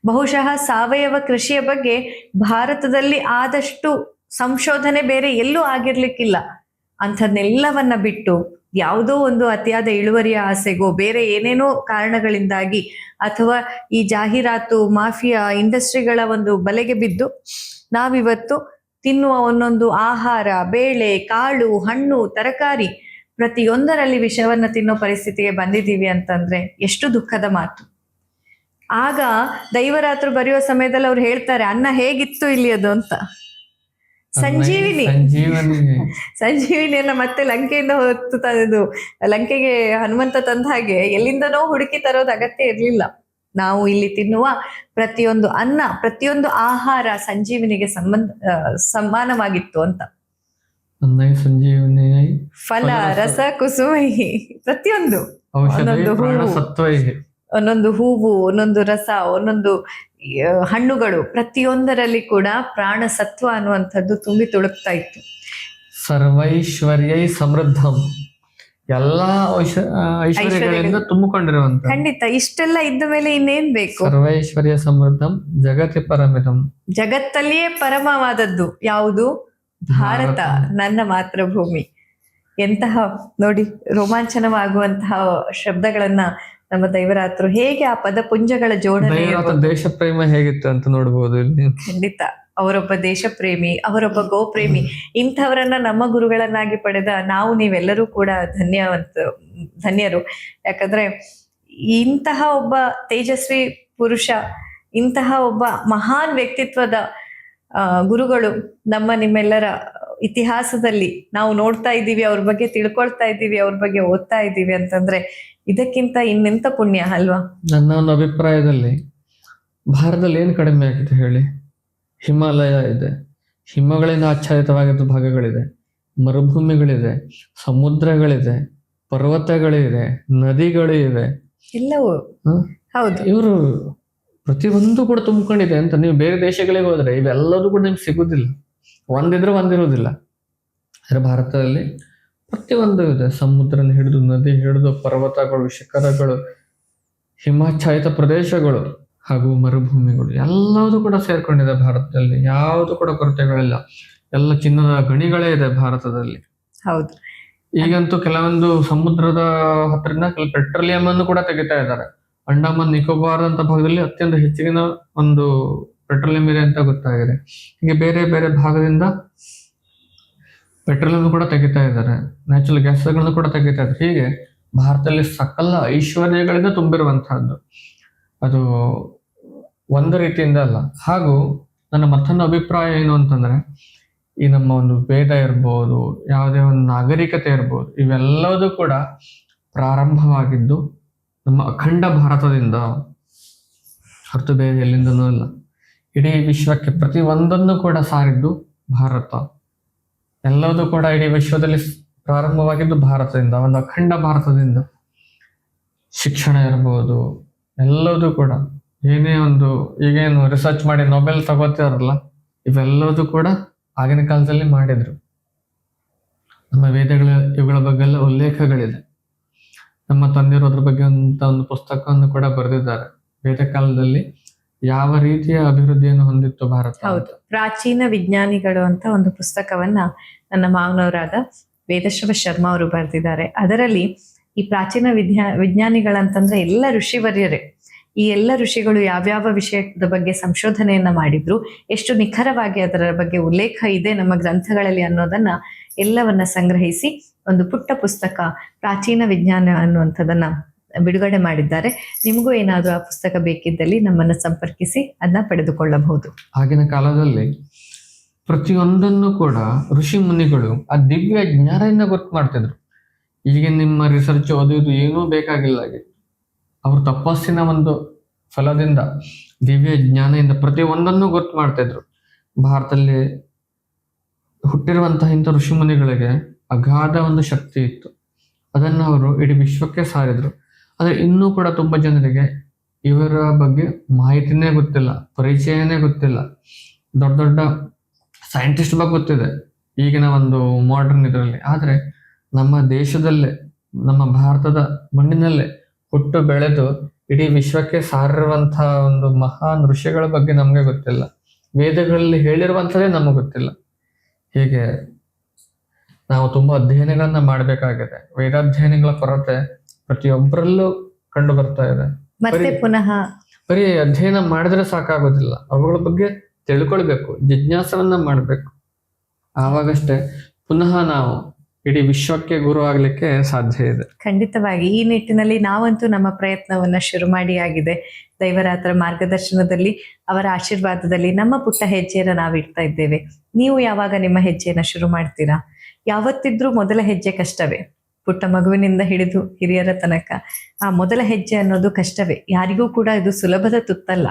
ಬಹುಶಃ ಸಾವಯವ ಕೃಷಿಯ ಬಗ್ಗೆ ಭಾರತದಲ್ಲಿ ಆದಷ್ಟು ಸಂಶೋಧನೆ ಬೇರೆ ಎಲ್ಲೂ ಆಗಿರ್ಲಿಕ್ಕಿಲ್ಲ. ಅಂಥದ್ನೆಲ್ಲವನ್ನ ಬಿಟ್ಟು ಯಾವುದೋ ಒಂದು ಅತಿಯಾದ ಇಳುವರಿಯ ಆಸೆಗೋ ಬೇರೆ ಏನೇನೋ ಕಾರಣಗಳಿಂದಾಗಿ ಅಥವಾ ಈ ಜಾಹೀರಾತು ಮಾಫಿಯಾ ಇಂಡಸ್ಟ್ರಿಗಳ ಒಂದು ಬಲೆಗೆ ಬಿದ್ದು ನಾವಿವತ್ತು ತಿನ್ನುವ ಒಂದೊಂದು ಆಹಾರ, ಬೇಳೆ, ಕಾಳು, ಹಣ್ಣು, ತರಕಾರಿ ಪ್ರತಿಯೊಂದರಲ್ಲಿ ವಿಷವನ್ನ ತಿನ್ನೋ ಪರಿಸ್ಥಿತಿಗೆ ಬಂದಿದ್ದೀವಿ ಅಂತಂದ್ರೆ ಎಷ್ಟು ದುಃಖದ ಮಾತು. ಆಗ ದೈವರಾತ್ರು ಬರೆಯುವ ಸಮಯದಲ್ಲಿ ಅವ್ರು ಹೇಳ್ತಾರೆ ಅನ್ನ ಹೇಗಿತ್ತು ಇಲ್ಲಿ ಅದು ಅಂತ? ಸಂಜೀವಿನಿ. ಸಂಜೀವಿನಿ? ಎಲ್ಲ ಮತ್ತೆ ಲಂಕೆಯಿಂದ ಹೊತ್ತು ತಂದು ಲಂಕೆಗೆ ಹನುಮಂತ ತಂದ ಹಾಗೆ ಎಲ್ಲಿಂದನೋ ಹುಡುಕಿ ತರೋದು ಅಗತ್ಯ ಇರಲಿಲ್ಲ. ನಾವು ಇಲ್ಲಿ ತಿನ್ನುವ ಪ್ರತಿಯೊಂದು ಅನ್ನ ಪ್ರತಿಯೊಂದು ಆಹಾರ ಸಂಜೀವಿನಿಗೆ ಸಂಬಂಧ ಸಮಾನವಾಗಿತ್ತು ಅಂತ. ಸಂಜೀವಿನಿ ಫಲ ರಸ ಕುಸುಮಿ ಪ್ರತಿಯೊಂದು. ಔಷಧಿ ಒಂದೊಂದು ಹೂವು. ಒಂದೊಂದು ರಸ ಒಂದೊಂದು ಹಣ್ಣುಗಳು ಪ್ರತಿಯೊಂದರಲ್ಲಿ ಕೂಡ ಪ್ರಾಣ ಸತ್ವ ಅನ್ನುವಂಥದ್ದು ತುಂಬಿ ತುಳುಕ್ತಾ ಇತ್ತು. ಸರ್ವೈಶ್ವರ್ಯ ಸಮೃದ್ಧಂ. ಎಲ್ಲಾ ಐಶ- ಐಶ್ವರ್ಯಗಳಿಂದ ತುಂಬಿಕೊಂಡಿರುವಂತ ಖಂಡಿತ ಇಷ್ಟೆಲ್ಲ ಇದ್ದ ಮೇಲೆ ಇನ್ನೇನ್ ಬೇಕು? ಸರ್ವೈಶ್ವರ್ಯ ಸಮೃದ್ಧಂ ಜಗತ್ತೆ ಪರಮಿರಂ ಜಗತ್ತಲ್ಲಿಯೇ ಪರಮವಾದದ್ದು ಯಾವುದು? ಭಾರತ. ನನ್ನ ಮಾತೃಭೂಮಿ. ಎಂತಹ ನೋಡಿ ರೋಮಾಂಚನವಾಗುವಂತಹ ಶಬ್ದಗಳನ್ನ ನಮ್ಮ ದೈವರಾತ್ರು ಹೇಗೆ ಆ ಪದ ಪುಂಜಗಳ ಜೋಡಣೆ ದೇಶ ಪ್ರೇಮ ಹೇಗಿತ್ತು ಅಂತ ನೋಡಬಹುದು ಇಲ್ಲಿ ಖಂಡಿತ. ಅವರೊಬ್ಬ ದೇಶ ಪ್ರೇಮಿ ಅವರೊಬ್ಬ ಗೋಪ್ರೇಮಿ ಇಂಥವರನ್ನ ನಮ್ಮ ಗುರುಗಳನ್ನಾಗಿ ಪಡೆದ ನಾವು ನೀವೆಲ್ಲರೂ ಕೂಡ ಧನ್ಯವಂತ ಧನ್ಯರು. ಯಾಕಂದ್ರೆ ಇಂತಹ ಒಬ್ಬ ತೇಜಸ್ವಿ ಪುರುಷ ಇಂತಹ ಒಬ್ಬ ಮಹಾನ್ ವ್ಯಕ್ತಿತ್ವದ ಗುರುಗಳು ನಮ್ಮ ನಿಮ್ಮೆಲ್ಲರ ಇತಿಹಾಸದಲ್ಲಿ ನಾವು ನೋಡ್ತಾ ಇದ್ದೀವಿ ಅವ್ರ ಬಗ್ಗೆ ತಿಳ್ಕೊಳ್ತಾ ಇದ್ದೀವಿ ಅವ್ರ ಬಗ್ಗೆ ಓದ್ತಾ ಇದ್ದೀವಿ ಅಂತಂದ್ರೆ ಇದಕ್ಕಿಂತ ಇನ್ನೆಂತ ಪುಣ್ಯ ಅಲ್ವಾ? ನನ್ನ ಒಂದು ಅಭಿಪ್ರಾಯದಲ್ಲಿ ಭಾರತದಲ್ಲಿ ಏನು ಕಡಿಮೆ ಆಗಿದೆ ಹೇಳಿ? ಹಿಮಾಲಯ ಇದೆ. ಹಿಮಗಳಿಂದ ಆಚ್ಛಾದಿತವಾಗಿದ್ದ ಭಾಗಗಳಿದೆ. ಮರುಭೂಮಿಗಳಿದೆ. ಸಮುದ್ರಗಳಿದೆ. ಪರ್ವತಗಳಿದೆ. ನದಿಗಳು ಇವೆ ಎಲ್ಲವೂ ಹೌದು. ಇವರು ಪ್ರತಿಯೊಂದು ಕೂಡ ತುಂಬಿಕೊಂಡಿದೆ ಅಂತ ನೀವು ಬೇರೆ ದೇಶಗಳಿಗೆ ಹೋದ್ರೆ ಇವೆಲ್ಲದೂ ಕೂಡ ನಿಮ್ಗೆ ಸಿಗುದಿಲ್ಲ. ಒಂದಿದ್ರೆ ಒಂದಿರುವುದಿಲ್ಲ. ಆದರೆ ಭಾರತದಲ್ಲಿ ಪ್ರತಿಯೊಂದು ಇದೆ ಸಮುದ್ರನ ಹಿಡಿದು ನದಿ ಹಿಡಿದು ಪರ್ವತಗಳು ಶಿಖರಗಳು ಹಿಮಾಚ್ಛಾಯಿತ ಪ್ರದೇಶಗಳು ಹಾಗೂ ಮರುಭೂಮಿಗಳು. ಎಲ್ಲವೂ ಕೂಡ ಸೇರ್ಕೊಂಡಿದೆ ಭಾರತದಲ್ಲಿ. ಯಾವುದು ಕೂಡ ಕೊರತೆಗಳಿಲ್ಲ. ಎಲ್ಲ ಚಿನ್ನದ ಗಣಿಗಳೇ ಇದೆ ಭಾರತದಲ್ಲಿ. ಹೌದು. ಈಗಂತೂ ಕೆಲವೊಂದು ಸಮುದ್ರದ ಹತ್ರದಿಂದ ಕೆಲವು ಪೆಟ್ರೋಲಿಯಂ ಅನ್ನು ಕೂಡ ತೆಗಿತಾ ಇದ್ದಾರೆ. ಅಂಡಮಾನ್ ನಿಕೋಬಾರ್ ಅಂತ ಭಾಗದಲ್ಲಿ ಅತ್ಯಂತ ಹೆಚ್ಚಿನ ಒಂದು ಪೆಟ್ರೋಲಿಯಂ ಇದೆ ಅಂತ ಗೊತ್ತಾಗಿದೆ. ಹೀಗೆ ಬೇರೆ ಬೇರೆ ಭಾಗದಿಂದ ಪೆಟ್ರೋಲಿಯಂ ಕೂಡ ತೆಗಿತಾ ಇದ್ದಾರೆ. ನ್ಯಾಚುರಲ್ ಗ್ಯಾಸ್ಗಳನ್ನು ಕೂಡ ತೆಗಿತಾ ಇದ್ದಾರೆ. ಹೀಗೆ ಭಾರತದಲ್ಲಿ ಸಕಲ ಐಶ್ವರ್ಯಗಳಿಂದ ತುಂಬಿರುವಂತಹದ್ದು. ಅದು ಒಂದು ರೀತಿಯಿಂದ ಅಲ್ಲ. ಹಾಗೂ ನನ್ನ ಮತ್ತೊಂದು ಅಭಿಪ್ರಾಯ ಏನು ಅಂತಂದ್ರೆ, ಈ ನಮ್ಮ ಒಂದು ವೇದ ಇರ್ಬೋದು, ಯಾವುದೇ ಒಂದು ನಾಗರಿಕತೆ ಇರ್ಬೋದು ಇವೆಲ್ಲವೂ ಕೂಡ ಪ್ರಾರಂಭವಾಗಿದ್ದು ನಮ್ಮ ಅಖಂಡ ಭಾರತದಿಂದ ಹೊರತು ಬೇರೆ ಎಲ್ಲಿಂದನೂ ಅಲ್ಲ. ಇಡೀ ವಿಶ್ವಕ್ಕೆ ಪ್ರತಿ ಒಂದನ್ನು ಕೂಡ ಸಾರಿದ್ದು ಭಾರತ. ಎಲ್ಲದೂ ಕೂಡ ಇಡೀ ವಿಶ್ವದಲ್ಲಿ ಪ್ರಾರಂಭವಾಗಿದ್ದು ಭಾರತದಿಂದ, ಒಂದು ಅಖಂಡ ಭಾರತದಿಂದ. ಶಿಕ್ಷಣ ಇರ್ಬೋದು, ಎಲ್ಲದೂ ಕೂಡ. ಏನೇ ಒಂದು, ಈಗೇನು ರಿಸರ್ಚ್ ಮಾಡಿ ನೊಬೆಲ್ ತಗೋತಿರಲ್ಲ ಇವೆಲ್ಲದೂ ಕೂಡ ಆಗಿನ ಕಾಲದಲ್ಲಿ ಮಾಡಿದ್ರು. ನಮ್ಮ ವೇದಗಳ, ಇವುಗಳ ಬಗ್ಗೆ ಎಲ್ಲ ಉಲ್ಲೇಖಗಳಿದೆ. ನಮ್ಮ ತಂದಿರೋದ್ರ ಬಗ್ಗೆ ಅಂತ ಒಂದು ಪುಸ್ತಕವನ್ನು ಕೂಡ ಬರೆದಿದ್ದಾರೆ. ವೇದ ಕಾಲದಲ್ಲಿ ಯಾವ ರೀತಿಯ ಅಭಿವೃದ್ಧಿಯನ್ನು ಹೊಂದಿತ್ತು ಭಾರತ ಹೌದು. ಪ್ರಾಚೀನ ವಿಜ್ಞಾನಿಗಳು ಅಂತ ಒಂದು ಪುಸ್ತಕವನ್ನ ನನ್ನ ಮಾವನವರಾದ ವೇದಶ್ರವ ಶರ್ಮಾ ಅವರು ಬರೆದಿದ್ದಾರೆ. ಅದರಲ್ಲಿ ಈ ಪ್ರಾಚೀನ ವಿಜ್ಞಾ, ವಿಜ್ಞಾನಿಗಳಂತಂದ್ರೆ ಎಲ್ಲ ಋಷಿವರ್ಯರೇ. ಈ ಎಲ್ಲ ಋಷಿಗಳು ಯಾವ್ಯಾವ ವಿಷಯದ ಬಗ್ಗೆ ಸಂಶೋಧನೆಯನ್ನ ಮಾಡಿದ್ರು, ಎಷ್ಟು ನಿಖರವಾಗಿ ಅದರ ಬಗ್ಗೆ ಉಲ್ಲೇಖ ಇದೆ ನಮ್ಮ ಗ್ರಂಥಗಳಲ್ಲಿ ಅನ್ನೋದನ್ನ ಎಲ್ಲವನ್ನ ಸಂಗ್ರಹಿಸಿ ಒಂದು ಪುಟ್ಟ ಪುಸ್ತಕ, ಪ್ರಾಚೀನ ವಿಜ್ಞಾನ ಅನ್ನುವಂಥದ್ದನ್ನ ಬಿಡುಗಡೆ ಮಾಡಿದ್ದಾರೆ. ನಿಮಗೂ ಏನಾದರೂ ಆ ಪುಸ್ತಕ ಬೇಕಿದ್ದಲ್ಲಿ ನಮ್ಮನ್ನ ಸಂಪರ್ಕಿಸಿ, ಅದನ್ನ ಪಡೆದುಕೊಳ್ಳಬಹುದು. ಆಗಿನ ಕಾಲದಲ್ಲಿ ಪ್ರತಿಯೊಂದನ್ನು ಕೂಡ ಋಷಿ ಮುನಿಗಳು ಆ ದಿವ್ಯ ಜ್ಞಾನದಿಂದ ಗೊತ್ತು ಮಾಡ್ತಿದ್ರು. ಈಗ ನಿಮ್ಮ ರಿಸರ್ಚ್ ಓದೋದು ಏನೂ ಬೇಕಾಗಿಲ್ಲ ಅವ್ರ ತಪಸ್ಸಿನ ಒಂದು ಫಲದಿಂದ, ದಿವ್ಯ ಜ್ಞಾನದಿಂದ ಪ್ರತಿ ಒಂದನ್ನು ಗೊತ್ತು ಮಾಡ್ತಿದ್ರು. ಭಾರತದಲ್ಲಿ ಹುಟ್ಟಿರುವಂತಹ ಇಂಥ ಋಷಿ ಮುನಿಗಳಿಗೆ ಅಗಾಧ ಒಂದು ಶಕ್ತಿ ಇತ್ತು. ಅದನ್ನು ಅವರು ಇಡೀ ವಿಶ್ವಕ್ಕೆ ಸಾರಿದ್ರು. ಆದರೆ ಇನ್ನೂ ಕೂಡ ತುಂಬಾ ಜನರಿಗೆ ಇವರ ಬಗ್ಗೆ ಮಾಹಿತಿನೇ ಗೊತ್ತಿಲ್ಲ, ಪರಿಚಯನೇ ಗೊತ್ತಿಲ್ಲ. ದೊಡ್ಡ ದೊಡ್ಡ ಸೈಂಟಿಸ್ಟ್ ಬಗ್ಗೆ ಗೊತ್ತಿದೆ ಈಗಿನ ಒಂದು ಮಾಡರ್ನ್ ಇದರಲ್ಲಿ. ಆದರೆ ನಮ್ಮ ದೇಶದಲ್ಲೇ, ನಮ್ಮ ಭಾರತದ ಮಣ್ಣಿನಲ್ಲೇ ಹುಟ್ಟು ಬೆಳೆದು ಇಡೀ ವಿಶ್ವಕ್ಕೆ ಸಾರಿರುವಂತಹ ಒಂದು ಮಹಾನ್ ಋಷಿಗಳ ಬಗ್ಗೆ ನಮಗೆ ಗೊತ್ತಿಲ್ಲ. ವೇದಗಳಲ್ಲಿ ಹೇಳಿರುವಂಥದ್ದೇ ನಮಗೆ ಗೊತ್ತಿಲ್ಲ. ಹೀಗೆ ನಾವು ತುಂಬಾ ಅಧ್ಯಯನಗಳನ್ನ ಮಾಡಬೇಕಾಗಿದೆ. ವೇದಾಧ್ಯಯನಗಳ ಕೊರತೆ ಪ್ರತಿಯೊಬ್ಬರಲ್ಲೂ ಕಂಡು ಬರ್ತಾ ಇದೆ. ಮತ್ತೆ ಪುನಃ ಬರೀ ಅಧ್ಯಯನ ಮಾಡಿದ್ರೆ ಸಾಕಾಗೋದಿಲ್ಲ. ಅವುಗಳ ಬಗ್ಗೆ ತಿಳ್ಕೊಳ್ಬೇಕು ಜಿಜ್ಞಾಸವನ್ನ ಮಾಡಬೇಕು. ಆವಾಗಷ್ಟೇ ಪುನಃ ನಾವು ಇಡೀ ವಿಶ್ವಕ್ಕೆ ಗುರು ಆಗ್ಲಿಕ್ಕೆ ಸಾಧ್ಯ ಇದೆ. ಖಂಡಿತವಾಗಿ. ಈ ನಿಟ್ಟಿನಲ್ಲಿ ನಾವಂತೂ ನಮ್ಮ ಪ್ರಯತ್ನವನ್ನ ಶುರು ಮಾಡಿ ಆಗಿದೆ. ದೈವರಾತ್ರ ಮಾರ್ಗದರ್ಶನದಲ್ಲಿ ಅವರ ಆಶೀರ್ವಾದದಲ್ಲಿ ನಮ್ಮ ಪುಟ್ಟ ಹೆಜ್ಜೆಯನ್ನು ನಾವು ಇಡ್ತಾ ಇದ್ದೇವೆ. ನೀವು ಯಾವಾಗ ನಿಮ್ಮ ಹೆಜ್ಜೆಯನ್ನ ಶುರು ಮಾಡ್ತೀರಾ? ಯಾವತ್ತಿದ್ರೂ ಮೊದಲ ಹೆಜ್ಜೆ ಕಷ್ಟವೇ. ಪುಟ್ಟ ಮಗುವಿನಿಂದ ಹಿಡಿದು ಹಿರಿಯರ ತನಕ. ಆ ಮೊದಲ ಹೆಜ್ಜೆ ಅನ್ನೋದು ಕಷ್ಟವೇ. ಯಾರಿಗೂ ಕೂಡ ಇದು ಸುಲಭದ ತುತ್ತಲ್ಲ.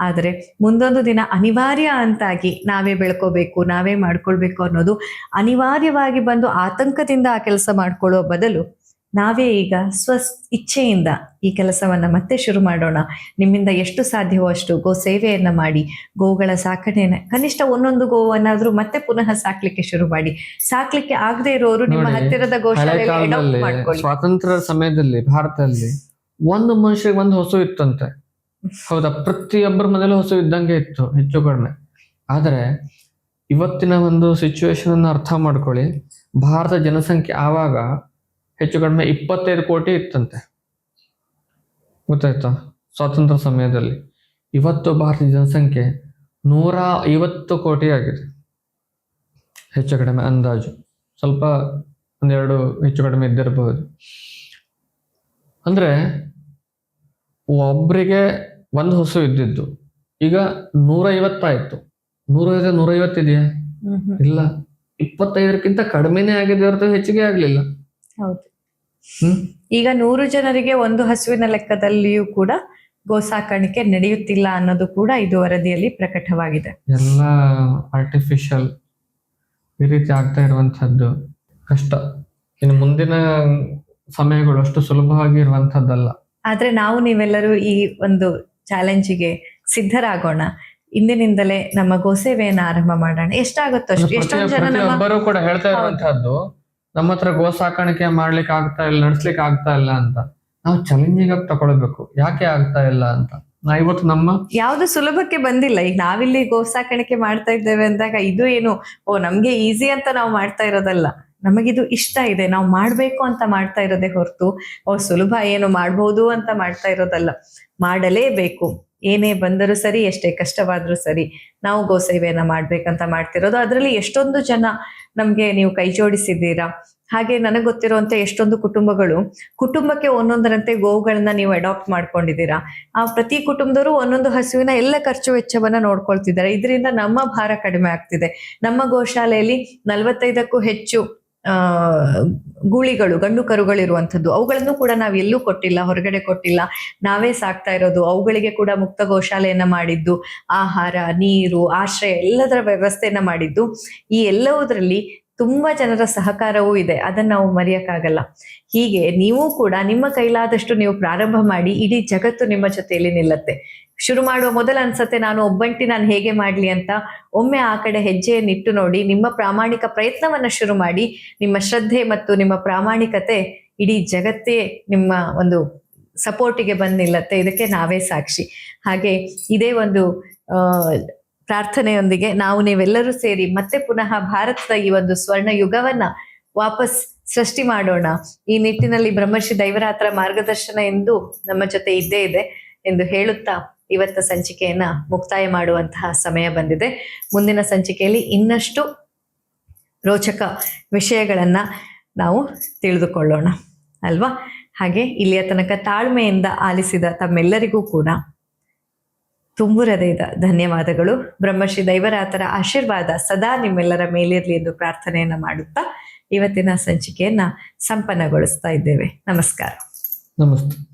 ಆದರೆ ಮುಂದೊಂದು ದಿನ ಅನಿವಾರ್ಯ ಅಂತಾಗಿ ನಾವೇ ಬೆಳ್ಕೋಬೇಕು, ನಾವೇ ಮಾಡ್ಕೊಳ್ಬೇಕು ಅನ್ನೋದು ಅನಿವಾರ್ಯವಾಗಿ ಬಂದು ಆತಂಕದಿಂದ ಆ ಕೆಲಸ ಮಾಡ್ಕೊಳ್ಳೋ ಬದಲು ನಾವೇ ಈಗ ಸ್ವ ಇಚ್ಛೆಯಿಂದ ಈ ಕೆಲಸವನ್ನ ಮತ್ತೆ ಶುರು ಮಾಡೋಣ. ನಿಮ್ಮಿಂದ ಎಷ್ಟು ಸಾಧ್ಯವೋ ಅಷ್ಟು ಗೋ ಸೇವೆಯನ್ನ ಮಾಡಿ ಗೋಗಳ ಸಾಕಣೆಯನ್ನು ಕನಿಷ್ಠ ಒಂದೊಂದು ಗೋವನ್ನಾದರೂ ಮತ್ತೆ ಪುನಃ ಸಾಕ್ಲಿಕ್ಕೆ ಶುರು ಮಾಡಿ. ಸಾಕ್ಲಿಕ್ಕೆ ಆಗದೆ ಇರೋರು ನಿಮ್ಮ ಹತ್ತಿರದ ಗೋಶಾಲೆ ಗೋಶಾಲೆಯಲ್ಲಿ ಸ್ವಾತಂತ್ರ್ಯ ಸಮಯದಲ್ಲಿ ಭಾರತದಲ್ಲಿ ಒಂದು ಮನುಷ್ಯರಿಗೆ ಒಂದು ಹಸು ಇತ್ತಂತೆ. ಹೌದಾ? ಪ್ರತಿಯೊಬ್ಬರ ಮನೇಲೂ ಹೊಸ ಇದ್ದಂಗೆ ಇತ್ತು ಹೆಚ್ಚು ಕಡಿಮೆ. ಆದರೆ ಇವತ್ತಿನ ಒಂದು ಸಿಚುವೇಶನ್ ಅನ್ನ ಅರ್ಥ ಮಾಡ್ಕೊಳ್ಳಿ. ಭಾರತ ಜನಸಂಖ್ಯೆ ಆವಾಗ ಹೆಚ್ಚು ಕಡಿಮೆ ಇಪ್ಪತ್ತೈದು ಕೋಟಿ ಇತ್ತಂತೆ. ಗೊತ್ತಾಯ್ತಾ? ಸ್ವಾತಂತ್ರ್ಯ ಸಮಯದಲ್ಲಿ ಇವತ್ತು ಭಾರತದ ಜನಸಂಖ್ಯೆ ನೂರ ಐವತ್ತು ಕೋಟಿ ಆಗಿದೆ. ಹೆಚ್ಚು ಕಡಿಮೆ ಅಂದಾಜು. ಸ್ವಲ್ಪ ಒಂದೆರಡು ಹೆಚ್ಚು ಕಡಿಮೆ ಇದ್ದಿರಬಹುದು. ಅಂದ್ರೆ ಒಬ್ರಿಗೆ ಒಂದು ಹಸು ಇದ್ದಿದ್ದು. ಈಗ ನೂರೈವತ್ತಾಯ್ತು ನೂರೈವತ್ತು ನೂರೈವತ್ತಿದೆಯಾ ನೂರ ಐವತ್ತಿದೆಯಾ ಇಲ್ಲ. ಇಪ್ಪತ್ತೈದಕ್ಕಿಂತ ಕಡಿಮೆನೇ ಆಗಿದೆ ಹೊರತು ಹೆಚ್ಚಿಗೆ ಆಗ್ಲಿಲ್ಲ. ಹೌದು. ಈಗ ನೂರು ಜನರಿಗೆ ಒಂದು ಹಸುವಿನ ಲೆಕ್ಕದಲ್ಲಿಯೂ ಕೂಡ ಗೋ ಸಾಕಾಣಿಕೆ ನಡೆಯುತ್ತಿಲ್ಲ ಅನ್ನೋದು ಕೂಡ ಇದು ವರದಿಯಲ್ಲಿ ಪ್ರಕಟವಾಗಿದೆ. ಎಲ್ಲ ಆರ್ಟಿಫಿಷಿಯಲ್ ಈ ರೀತಿ ಆಗ್ತಾ ಇರುವಂತಹದ್ದು ಕಷ್ಟ. ಇನ್ನು ಮುಂದಿನ ಸಮಯಗಳು ಅಷ್ಟು ಸುಲಭವಾಗಿ ಇರುವಂತಹದ್ದಲ್ಲ ಆದ್ರೆ ನಾವು ನೀವೆಲ್ಲರೂ ಈ ಒಂದು ಚಾಲೆಂಜಿಗೆ ಸಿದ್ಧರಾಗೋಣ. ಇಂದಿನಿಂದಲೇ ನಮ್ಮ ಗೋಸೇವೆಯನ್ನು ಆರಂಭ ಮಾಡೋಣ. ಎಷ್ಟಾಗುತ್ತೋ ಅಷ್ಟು ಎಷ್ಟೊಂದು ಜನ ನಮ್ಮ ಪ್ರತಿಯೊಬ್ಬರು ಕೂಡ ಹೇಳ್ತಾ ಇರುವಂತಹದ್ದು ನಮ್ಮ ಹತ್ರ ಗೋ ಸಾಕಾಣಿಕೆ ಮಾಡ್ಲಿಕ್ಕೆ ಆಗ್ತಾ ಇಲ್ಲ, ನಡ್ಸ್ಲಿಕ್ಕೆ ಆಗ್ತಾ ಇಲ್ಲ ಅಂತ. ನಾವು ಚಾಲೆಂಜಿಂಗ್ ಆಗಿ ತಗೊಳ್ಬೇಕು. ಯಾಕೆ ಆಗ್ತಾ ಇಲ್ಲ ಅಂತ? ನಾ ಇವತ್ತು ನಮ್ಮ ಯಾವ್ದು ಸುಲಭಕ್ಕೆ ಬಂದಿಲ್ಲ. ಈಗ ನಾವಿಲ್ಲಿ ಗೋ ಸಾಕಾಣಿಕೆ ಮಾಡ್ತಾ ಇದ್ದೇವೆ ಅಂದಾಗ ಇದು ಏನು? ಓ, ನಮ್ಗೆ ಈಸಿ ಅಂತ ನಾವು ಮಾಡ್ತಾ ಇರೋದಲ್ಲ. ನಮಗಿದು ಇಷ್ಟ ಇದೆ. ನಾವು ಮಾಡ್ಬೇಕು ಅಂತ ಮಾಡ್ತಾ ಇರೋದೇ ಹೊರತು. ಓ, ಸುಲಭ ಏನು ಮಾಡ್ಬೋದು ಅಂತ ಮಾಡ್ತಾ ಇರೋದಲ್ಲ. ಮಾಡಲೇಬೇಕು. ಏನೇ ಬಂದರೂ ಸರಿ, ಎಷ್ಟೇ ಕಷ್ಟವಾದರೂ ಸರಿ, ನಾವು ಗೋಸೇವೆಯನ್ನು ಮಾಡ್ಬೇಕಂತ ಮಾಡ್ತಿರೋದು. ಅದರಲ್ಲಿ ಎಷ್ಟೊಂದು ಜನ ನಮಗೆ ನೀವು ಕೈ ಜೋಡಿಸಿದ್ದೀರಾ? ಹಾಗೆ ನನಗೆ ಗೊತ್ತಿರುವಂತೆ ಎಷ್ಟೊಂದು ಕುಟುಂಬಗಳು ಕುಟುಂಬಕ್ಕೆ ಒಂದೊಂದರಂತೆ ಗೋವುಗಳನ್ನ ನೀವು ಅಡಾಪ್ಟ್ ಮಾಡ್ಕೊಂಡಿದ್ದೀರಾ? ಆ ಪ್ರತಿ ಕುಟುಂಬದವರು ಒಂದೊಂದು ಹಸುವಿನ ಎಲ್ಲ ಖರ್ಚು ವೆಚ್ಚವನ್ನ ನೋಡ್ಕೊಳ್ತಿದ್ದಾರೆ. ಇದರಿಂದ ನಮ್ಮ ಭಾರ ಕಡಿಮೆ ಆಗ್ತಿದೆ. ನಮ್ಮ ಗೋಶಾಲೆಯಲ್ಲಿ ನಲವತ್ತೈದಕ್ಕೂ ಹೆಚ್ಚು ಗೂಳಿಗಳು, ಗಂಡು ಕರುಗಳಿರುವಂಥದ್ದು ಅವುಗಳನ್ನು ಕೂಡ ನಾವು ಎಲ್ಲೂ ಕೊಟ್ಟಿಲ್ಲ, ಹೊರಗಡೆ ಕೊಟ್ಟಿಲ್ಲ. ನಾವೇ ಸಾಕ್ತಾ ಇರೋದು, ಅವುಗಳಿಗೆ ಕೂಡ ಮುಕ್ತ ಗೋಶಾಲೆಯನ್ನ ಮಾಡಿದ್ದು, ಆಹಾರ, ನೀರು, ಆಶ್ರಯ, ಎಲ್ಲದರ ವ್ಯವಸ್ಥೆಯನ್ನ ಮಾಡಿದ್ದು. ಈ ಎಲ್ಲವುದರಲ್ಲಿ ತುಂಬಾ ಜನರ ಸಹಕಾರವೂ ಇದೆ. ಅದನ್ನ ನಾವು ಮರೆಯಕ್ಕಾಗಲ್ಲ. ಹೀಗೆ ನೀವು ಕೂಡ ನಿಮ್ಮ ಕೈಲಾದಷ್ಟು ನೀವು ಪ್ರಾರಂಭ ಮಾಡಿ ಇಡೀ ಜಗತ್ತು ನಿಮ್ಮ ಜೊತೆಯಲ್ಲಿ ನಿಲ್ಲತ್ತೆ. ಶುರು ಮಾಡುವ ಮೊದಲು ಅನ್ಸತ್ತೆ, ನಾನು ಒಬ್ಬಂಟಿ, ನಾನು ಹೇಗೆ ಮಾಡ್ಲಿ ಅಂತ ಒಮ್ಮೆ ಆ ಕಡೆ ಹೆಜ್ಜೆಯನ್ನಿಟ್ಟು ನೋಡಿ, ನಿಮ್ಮ ಪ್ರಾಮಾಣಿಕ ಪ್ರಯತ್ನವನ್ನ ಶುರು ಮಾಡಿ, ನಿಮ್ಮ ಶ್ರದ್ಧೆ ಮತ್ತು ನಿಮ್ಮ ಪ್ರಾಮಾಣಿಕತೆ ಇಡೀ ಜಗತ್ತೇ ನಿಮ್ಮ ಒಂದು ಸಪೋರ್ಟಿಗೆ ಬಂದ್ ನಿಲ್ಲತ್ತೆ. ಇದಕ್ಕೆ ನಾವೇ ಸಾಕ್ಷಿ. ಹಾಗೆ ಇದೇ ಒಂದು ಪ್ರಾರ್ಥನೆಯೊಂದಿಗೆ ನಾವು ನೀವೆಲ್ಲರೂ ಸೇರಿ ಮತ್ತೆ ಪುನಃ ಭಾರತದ ಈ ಒಂದು ಸ್ವರ್ಣ ಯುಗವನ್ನ ವಾಪಸ್ ಸೃಷ್ಟಿ ಮಾಡೋಣ. ಈ ನಿಟ್ಟಿನಲ್ಲಿ ಬ್ರಹ್ಮರ್ಷಿ ದೈವರಾತ್ರ ಮಾರ್ಗದರ್ಶನ ಎಂದು ನಮ್ಮ ಜೊತೆ ಇದ್ದೇ ಇದೆ ಎಂದು ಹೇಳುತ್ತಾ ಇವತ್ತ ಸಂಚಿಕೆಯನ್ನ ಮುಕ್ತಾಯ ಮಾಡುವಂತಹ ಸಮಯ ಬಂದಿದೆ. ಮುಂದಿನ ಸಂಚಿಕೆಯಲ್ಲಿ ಇನ್ನಷ್ಟು ರೋಚಕ ವಿಷಯಗಳನ್ನ ನಾವು ತಿಳಿದುಕೊಳ್ಳೋಣ. ಅಲ್ವಾ? ಹಾಗೆ ಇಲ್ಲಿಯ ತನಕ ತಾಳ್ಮೆಯಿಂದ ಆಲಿಸಿದ ತಮ್ಮೆಲ್ಲರಿಗೂ ಕೂಡ ತುಂಬು ಹೃದಯದ ಧನ್ಯವಾದಗಳು. ಬ್ರಹ್ಮಶ್ರೀ ದೈವರಾತರ ಆಶೀರ್ವಾದ ಸದಾ ನಿಮ್ಮೆಲ್ಲರ ಮೇಲಿರಲಿ ಎಂದು ಪ್ರಾರ್ಥನೆಯನ್ನ ಮಾಡುತ್ತಾ, ಇವತ್ತಿನ ಸಂಚಿಕೆಯನ್ನ ಸಂಪನ್ನಗೊಳಿಸ್ತಾ ಇದ್ದೇವೆ. ನಮಸ್ಕಾರ. ನಮಸ್ತೆ.